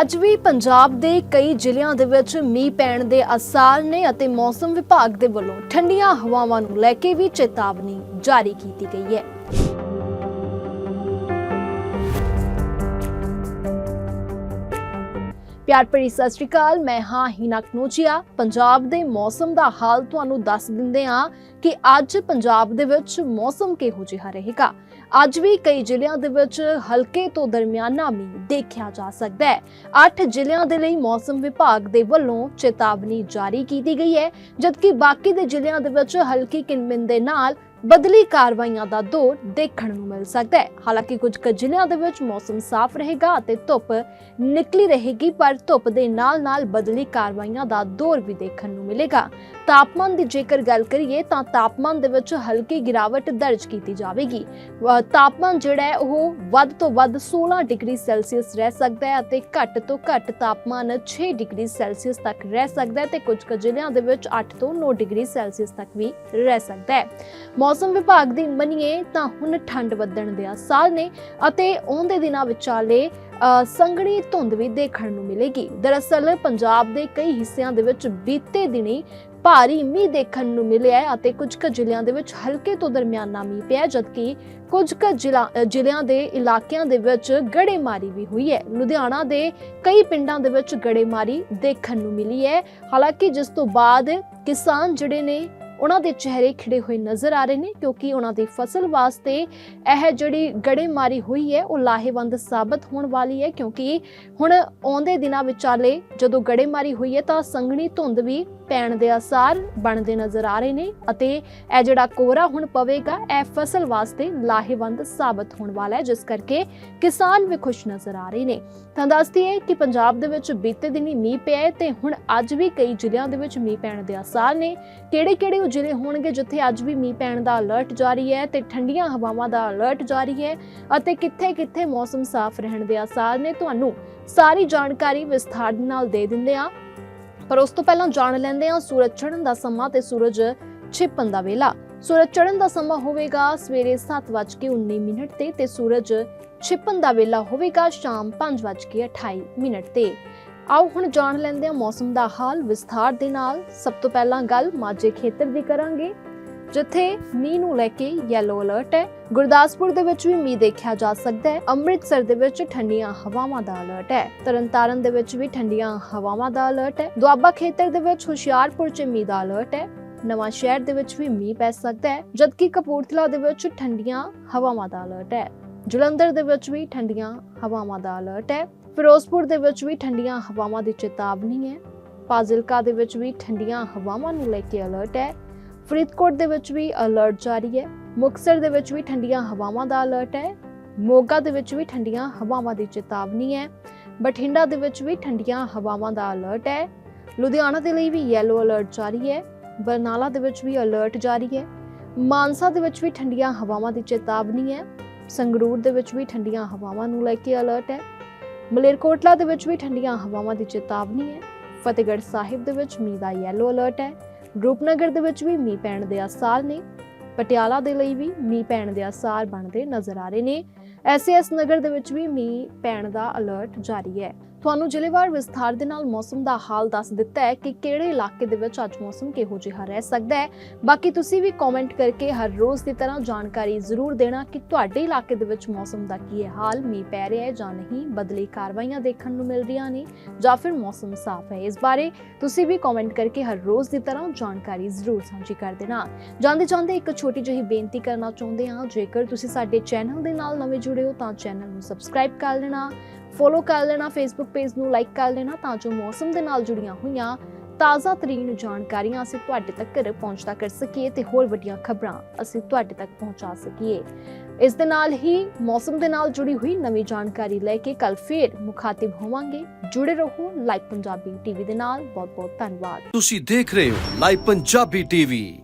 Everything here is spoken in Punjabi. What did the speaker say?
ਅੱਜ ਵੀ ਪੰਜਾਬ ਦੇ ਕਈ ਜ਼ਿਲ੍ਹਿਆਂ ਦੇ ਵਿੱਚ ਮੀਂਹ ਪੈਣ ਦੇ ਅਸਾਰ ਨੇ ਅਤੇ ਮੌਸਮ ਵਿਭਾਗ ਦੇ ਵੱਲੋਂ ਠੰਡੀਆਂ ਹਵਾਵਾਂ ਨੂੰ ਲੈ ਕੇ ਵੀ ਚੇਤਾਵਨੀ ਜਾਰੀ ਕੀਤੀ ਗਈ ਹੈ। ਪਿਆਰ ਭਰੀ ਸਤਿ ਸ਼੍ਰੀ ਅਕਾਲ, ਮੈਂ ਹਾਂ ਹੀਨਾ ਕਨੋਚੀਆ ਪੰਜਾਬ ਦੇ ਮੌਸਮ ਦਾ ਹਾਲ ਤੁਹਾਨੂੰ ਦੱਸ ਦਿੰਦੇ ਹਾਂ ਕਿ ਅੱਜ ਪੰਜਾਬ ਦੇ ਵਿੱਚ ਮੌਸਮ ਕਿਹੋ ਜਿਹਾ ਰਹੇਗਾ। ਅੱਜ ਵੀ ਕਈ ਜ਼ਿਲ੍ਹਿਆਂ ਦੇ ਵਿੱਚ ਹਲਕੇ ਤੋਂ ਦਰਮਿਆਨਾ ਮੀਂਹ ਦੇਖਿਆ ਜਾ ਸਕਦਾ ਹੈ। 8 ਜ਼ਿਲ੍ਹਿਆਂ ਦੇ ਲਈ ਮੌਸਮ ਵਿਭਾਗ ਦੇ ਵੱਲੋਂ ਚੇਤਾਵਨੀ ਜਾਰੀ ਕੀਤੀ ਗਈ ਹੈ, ਜਦਕਿ ਬਾਕੀ ਦੇ ਜ਼ਿਲ੍ਹਿਆਂ ਦੇ ਵਿੱਚ ਹਲਕੀ ਕਿਨਮਿਨ ਦੇ ਨਾਲ ਬਦਲੀ ਕਾਰਵਾਈਆਂ ਦਾ ਦੌਰ ਦੇਖਣ ਨੂੰ ਮਿਲ ਸਕਦਾ ਹੈ। ਹਾਲਾਂਕਿ ਕੁਝ ਕੁ ਜ਼ਿਲ੍ਹਿਆਂ ਦੇ ਵਿੱਚ ਮੌਸਮ ਸਾਫ਼ ਰਹੇਗਾ ਅਤੇ ਧੁੱਪ ਨਿਕਲੀ ਰਹੇਗੀ, ਪਰ ਧੁੱਪ ਦੇ ਨਾਲ-ਨਾਲ ਬਦਲੀ ਕਾਰਵਾਈਆਂ ਦਾ ਦੌਰ ਵੀ ਦੇਖਣ ਨੂੰ ਮਿਲੇਗਾ। ਤਾਪਮਾਨ ਦੀ ਜੇਕਰ ਗੱਲ ਕਰੀਏ, ਤਾਂ ਤਾਪਮਾਨ ਦੇ ਵਿੱਚ ਹਲਕੀ ਗਿਰਾਵਟ ਦਰਜ ਕੀਤੀ ਜਾਵੇਗੀ। ਤਾਪਮਾਨ ਜਿਹੜਾ ਹੈ, ਉਹ ਵੱਧ ਤੋਂ ਵੱਧ 16 ਡਿਗਰੀ ਸੈਲਸੀਅਸ ਰਹਿ ਸਕਦਾ ਹੈ ਅਤੇ ਘੱਟ ਤੋਂ ਘੱਟ ਤਾਪਮਾਨ 6 ਡਿਗਰੀ ਸੈਲਸੀਅਸ ਤੱਕ ਰਹਿ ਸਕਦਾ ਹੈ ਤੇ ਕੁਝ ਕੁ ਜ਼ਿਲ੍ਹਿਆਂ ਦੇ ਵਿੱਚ 8 ਤੋਂ 9 ਡਿਗਰੀ ਸੈਲਸੀਅਸ ਤੱਕ ਵੀ ਰਹਿ ਸਕਦਾ ਹੈ। ਮੌਸਮ ਵਿਭਾਗ ਦੀ ਮੰਨੀਏ ਤਾਂ ਹੁਣ ਠੰਡ ਵਧਣ ਦੇ ਆਸਾਰ ਨੇ ਅਤੇ ਆਉਂਦੇ ਦਿਨਾਂ ਵਿਚਾਲੇ ਸੰਘਣੀ ਧੁੰਦ ਵੀ ਦੇਖਣ ਨੂੰ ਮਿਲੇਗੀ। ਦਰਅਸਲ ਪੰਜਾਬ ਦੇ ਕਈ ਹਿੱਸਿਆਂ ਦੇ ਵਿੱਚ ਬੀਤੇ ਦਿਨੀ ਭਾਰੀ ਮੀਂਹ ਦੇਖਣ ਨੂੰ ਮਿਲਿਆ ਹੈ ਅਤੇ ਕੁਝ ਕੁ ਜ਼ਿਲ੍ਹਿਆਂ ਦੇ ਵਿੱਚ ਹਲਕੇ ਤੋਂ ਦਰਮਿਆਨਾ ਮੀਂਹ ਪਿਆ, ਜਦਕਿ ਕੁਝ ਕੁ ਜ਼ਿਲ੍ਹਾ- ਜ਼ਿਲ੍ਹਿਆਂ ਦੇ ਇਲਾਕਿਆਂ ਦੇ ਵਿੱਚ ਗੜੇਮਾਰੀ ਵੀ ਹੋਈ ਹੈ। ਲੁਧਿਆਣਾ ਦੇ ਕਈ ਪਿੰਡਾਂ ਦੇ ਵਿੱਚ ਗੜੇਮਾਰੀ ਦੇਖਣ ਨੂੰ ਮਿਲੀ ਹੈ। ਹਾਲਾਂਕਿ ਜਿਸ ਤੋਂ ਬਾਅਦ ਕਿਸਾਨ ਜਿਹੜੇ ਨੇ ਉਹਨਾਂ ਦੇ ਚਿਹਰੇ ਖਿੜੇ ਹੋਏ ਨਜ਼ਰ ਆ ਰਹੇ ਨੇ ਕਿਉਂਕਿ ਉਹਨਾਂ ਦੀ ਫਸਲ ਵਾਸਤੇ ਇਹ ਜਿਹੜੀ ਗੜੇਮਾਰੀ ਹੋਈ ਹੈ, ਉਹ ਲਾਹੇਵੰਦ ਸਾਬਤ ਹੋਣ ਵਾਲੀ ਹੈ ਕਿਉਂਕਿ ਹੁਣ ਆਉਂਦੇ ਦਿਨਾਂ ਵਿਚਾਲੇ ਜਦੋਂ ਗੜੇਮਾਰੀ ਹੋਈ ਹੈ ਤਾਂ ਸੰਘਣੀ ਧੁੰਦ ਵੀ ਪੈਣ ਦੇ ਆਸਾਰ ਬਣਦੇ ਨਜ਼ਰ ਆ ਰਹੇ ਨੇ ਅਤੇ ਇਹ ਜਿਹੜਾ ਕੋਹਰਾ ਹੁਣ ਪਵੇਗਾ, ਇਹ ਫਸਲ ਵਾਸਤੇ ਲਾਹੇਵੰਦ ਸਾਬਤ ਹੋਣ ਵਾਲਾ ਹੈ, ਜਿਸ ਕਰਕੇ ਕਿਸਾਨ ਵੀ ਖੁਸ਼ ਨਜ਼ਰ ਆ ਰਹੇ ਨੇ। ਤਾਂ ਦੱਸਦੀ ਹੈ ਕਿ ਪੰਜਾਬ ਦੇ ਵਿੱਚ ਬੀਤੇ ਦਿਨੀ ਮੀਂਹ ਪਿਆ ਤੇ ਹੁਣ ਅੱਜ ਵੀ ਕਈ ਜ਼ਿਲ੍ਹਿਆਂ ਦੇ ਵਿੱਚ ਮੀਂਹ ਪੈਣ ਦੇ ਆਸਾਰ ਨੇ। ਕਿਹੜੇ ਕਿਹੜੇ ਉਹ ਜ਼ਿਲ੍ਹੇ ਹੋਣਗੇ ਜਿੱਥੇ ਅੱਜ ਵੀ ਮੀਂਹ ਪੈਣ ਦਾ ਅਲਰਟ ਜਾਰੀ ਹੈ ਤੇ ਠੰਡੀਆਂ ਹਵਾਵਾਂ ਦਾ ਅਲਰਟ ਜਾਰੀ ਹੈ ਅਤੇ ਕਿੱਥੇ-ਕਿੱਥੇ ਮੌਸਮ ਸਾਫ਼ ਰਹਿਣ ਦੇ ਆਸਾਰ ਨੇ, ਤੁਹਾਨੂੰ ਸਾਰੀ ਜਾਣਕਾਰੀ ਵਿਸਥਾਰ ਨਾਲ ਦੇ ਦਿੰਦੇ ਆ ਪਰ ਉਸ ਤੋਂ ਪਹਿਲਾਂ ਜਾਣ ਲੈਂਦੇ ਆ ਸੂਰਜ ਚੜ੍ਹਨ ਦਾ ਸਮਾਂ ਤੇ ਸੂਰਜ ਛਿਪਣ ਦਾ ਵੇਲਾ। ਸੂਰਜ ਚੜ੍ਹਨ ਦਾ ਸਮਾਂ ਹੋਵੇਗਾ ਸਵੇਰੇ 7:19 ਮਿੰਟ ਤੇ ਤੇ ਸੂਰਜ ਛਿਪਣ ਦਾ ਵੇਲਾ ਹੋਵੇਗਾ ਸ਼ਾਮ 5:28 ਮਿੰਟ ਤੇ। ਆਓ ਹੁਣ ਜਾਣ ਲੈਂਦੇ ਆ ਮੌਸਮ ਦਾ ਹਾਲ ਵਿਸਥਾਰ ਦੇ ਨਾਲ। ਸਭ ਤੋਂ ਪਹਿਲਾਂ ਗੱਲ ਮਾਝੇ ਖੇਤਰ ਦੀ ਕਰਾਂਗੇ, ਜਿੱਥੇ ਮੀਂਹ ਨੂੰ ਲੈ ਕੇ ਯੈਲੋ ਅਲਰਟ ਹੈ। ਗੁਰਦਾਸਪੁਰ ਦੇ ਵਿੱਚ ਵੀ ਮੀਂਹ ਦੇਖਿਆ ਜਾ ਸਕਦਾ ਹੈ। ਅੰਮ੍ਰਿਤਸਰ ਦੇ ਵਿੱਚ ਠੰਡੀਆਂ ਹਵਾਵਾਂ ਦਾ ਅਲਰਟ ਹੈ। ਤਰਨਤਾਰਨ ਦੇ ਵਿੱਚ ਵੀ ਠੰਡੀਆਂ ਹਵਾਵਾਂ ਦਾ ਅਲਰਟ ਹੈ। ਦੁਆਬਾ ਖੇਤਰ ਦੇ ਵਿੱਚ ਹੁਸ਼ਿਆਰਪੁਰ 'ਚ ਮੀਂਹ ਦਾ ਅਲਰਟ ਹੈ। ਨਵਾਂ ਸ਼ਹਿਰ ਦੇ ਵਿੱਚ ਵੀ ਮੀਂਹ ਪੈ ਸਕਦਾ ਹੈ, ਜਦਕਿ ਕਪੂਰਥਲਾ ਦੇ ਵਿੱਚ ਠੰਡੀਆਂ ਹਵਾਵਾਂ ਦਾ ਅਲਰਟ ਹੈ। ਜਲੰਧਰ ਦੇ ਵਿੱਚ ਵੀ ਠੰਡੀਆਂ ਹਵਾਵਾਂ ਦਾ ਅਲਰਟ ਹੈ। ਫਿਰੋਜ਼ਪੁਰ ਦੇ ਵਿੱਚ ਵੀ ਠੰਡੀਆਂ ਹਵਾਵਾਂ ਦੀ ਚੇਤਾਵਨੀ ਹੈ। ਫਾਜ਼ਿਲਕਾ ਦੇ ਵਿੱਚ ਵੀ ਠੰਡੀਆਂ ਹਵਾਵਾਂ ਨੂੰ ਲੈ ਕੇ ਅਲਰਟ ਹੈ। ਫਰੀਦਕੋਟ ਦੇ ਵਿੱਚ ਵੀ ਅਲਰਟ ਜਾਰੀ ਹੈ। ਮੁਕਤਸਰ ਦੇ ਵਿੱਚ ਵੀ ਠੰਡੀਆਂ ਹਵਾਵਾਂ ਦਾ ਅਲਰਟ ਹੈ। ਮੋਗਾ ਦੇ ਵਿੱਚ ਵੀ ਠੰਡੀਆਂ ਹਵਾਵਾਂ ਦੀ ਚੇਤਾਵਨੀ ਹੈ। ਬਠਿੰਡਾ ਦੇ ਵਿੱਚ ਵੀ ਠੰਡੀਆਂ ਹਵਾਵਾਂ ਦਾ ਅਲਰਟ ਹੈ। ਲੁਧਿਆਣਾ ਦੇ ਲਈ ਵੀ ਯੈਲੋ ਅਲਰਟ ਜਾਰੀ ਹੈ। ਬਰਨਾਲਾ ਦੇ ਵਿੱਚ ਵੀ ਅਲਰਟ ਜਾਰੀ ਹੈ। ਮਾਨਸਾ ਦੇ ਵਿੱਚ ਵੀ ਠੰਡੀਆਂ ਹਵਾਵਾਂ ਦੀ ਚੇਤਾਵਨੀ ਹੈ। ਸੰਗਰੂਰ ਦੇ ਵਿੱਚ ਵੀ ਠੰਡੀਆਂ ਹਵਾਵਾਂ ਨੂੰ ਲੈ ਕੇ ਅਲਰਟ ਹੈ। ਮਲੇਰਕੋਟਲਾ ਦੇ ਵਿੱਚ ਵੀ ਠੰਡੀਆਂ ਹਵਾਵਾਂ ਦੀ ਚੇਤਾਵਨੀ ਹੈ। ਫਤਿਹਗੜ੍ਹ ਸਾਹਿਬ ਦੇ ਵਿੱਚ ਮੀਂਹ ਦਾ ਯੈਲੋ ਅਲਰਟ ਹੈ। ਰੂਪਨਗਰ ਦੇ ਵਿੱਚ ਵੀ ਮੀਂਹ ਪੈਣ ਦੇ ਆਸਾਰ ਨੇ। ਪਟਿਆਲਾ ਦੇ ਲਈ ਵੀ ਮੀਂਹ ਪੈਣ ਦੇ ਆਸਾਰ ਬਣਦੇ ਨਜ਼ਰ ਆ ਰਹੇ ਨੇ। ਐਸਐਸ ਨਗਰ ਦੇ ਵਿੱਚ ਵੀ ਮੀਂਹ ਪੈਣ ਦਾ ਅਲਰਟ ਜਾਰੀ ਹੈ। ਤੁਹਾਨੂੰ ਜ਼ਿਲ੍ਹੇਵਾਰ ਵਿਸਥਾਰ ਦੇ ਨਾਲ ਮੌਸਮ ਦਾ ਹਾਲ ਦੱਸ ਦਿੱਤਾ ਹੈ ਕਿ ਕਿਹੜੇ ਇਲਾਕੇ ਦੇ ਵਿੱਚ ਅੱਜ ਮੌਸਮ ਕਿਹੋ ਜਿਹਾ ਰਹਿ ਸਕਦਾ ਹੈ। ਬਾਕੀ ਤੁਸੀਂ ਵੀ ਕਮੈਂਟ ਕਰਕੇ ਹਰ ਰੋਜ਼ ਦੀ ਤਰ੍ਹਾਂ ਜਾਣਕਾਰੀ ਜ਼ਰੂਰ ਦੇਣਾ ਕਿ ਤੁਹਾਡੇ ਇਲਾਕੇ ਦੇ ਵਿੱਚ ਮੌਸਮ ਦਾ ਕੀ ਹੈ ਹਾਲ, ਮੀਂਹ ਪੈ ਰਿਹਾ ਹੈ ਜਾਂ ਨਹੀਂ, ਬਦਲੀ ਕਾਰਵਾਈਆਂ ਦੇਖਣ ਨੂੰ ਮਿਲ ਰਹੀਆਂ ਨੇ ਜਾਂ ਫਿਰ ਮੌਸਮ ਸਾਫ਼ ਹੈ। ਇਸ ਬਾਰੇ ਤੁਸੀਂ ਵੀ ਕਮੈਂਟ ਕਰਕੇ ਹਰ ਰੋਜ਼ ਦੀ ਤਰ੍ਹਾਂ ਜਾਣਕਾਰੀ ਜ਼ਰੂਰ ਸਾਂਝੀ ਕਰ ਦੇਣਾ। ਜਾਂਦੇ ਜਾਂਦੇ ਇੱਕ ਛੋਟੀ ਜਿਹੀ ਬੇਨਤੀ ਕਰਨਾ ਚਾਹੁੰਦੇ ਹਾਂ। ਜੇਕਰ ਤੁਸੀਂ ਸਾਡੇ ਚੈਨਲ ਦੇ ਨਾਲ ਨਵੇਂ ਜੁੜੇ ਹੋ ਤਾਂ ਚੈਨਲ ਨੂੰ ਸਬਸਕ੍ਰਾਈਬ ਕਰ ਲੈਣਾ ਫੋਲੋ ਕਰ ਲੈਣਾ ਫੇਸਬੁੱਕ ਪੇਜ ਨੂੰ ਲਾਈਕ ਕਰ ਲੈਣਾ ਤਾਂ ਜੋ ਮੌਸਮ ਦੇ ਨਾਲ ਜੁੜੀਆਂ ਹੋਈਆਂ ਤਾਜ਼ਾ ਤਰੀਨ ਜਾਣਕਾਰੀਆਂ ਅਸੀਂ ਤੁਹਾਡੇ ਤੱਕ ਪਹੁੰਚਦਾ ਕਰ ਸਕੀਏ ਤੇ ਹੋਰ ਵੱਡੀਆਂ ਖਬਰਾਂ ਅਸੀਂ ਤੁਹਾਡੇ ਤੱਕ ਪਹੁੰਚਾ ਸਕੀਏ। ਇਸ ਦੇ ਨਾਲ ਹੀ ਮੌਸਮ ਦੇ ਨਾਲ ਜੁੜੀ ਹੋਈ ਨਵੀਂ ਜਾਣਕਾਰੀ ਲੈ ਕੇ ਕੱਲ ਫੇਰ ਮੁਖਾਤਿਬ ਹੋਵਾਂਗੇ। ਜੁੜੇ ਰਹੋ ਲਾਈਵ ਪੰਜਾਬੀ ਟੀਵੀ ਦੇ ਨਾਲ। ਬਹੁਤ ਬਹੁਤ ਧੰਨਵਾਦ। ਤੁਸੀਂ ਦੇਖ ਰਹੇ ਹੋ ਲਾਈਵ ਪੰਜਾਬੀ ਟੀਵੀ।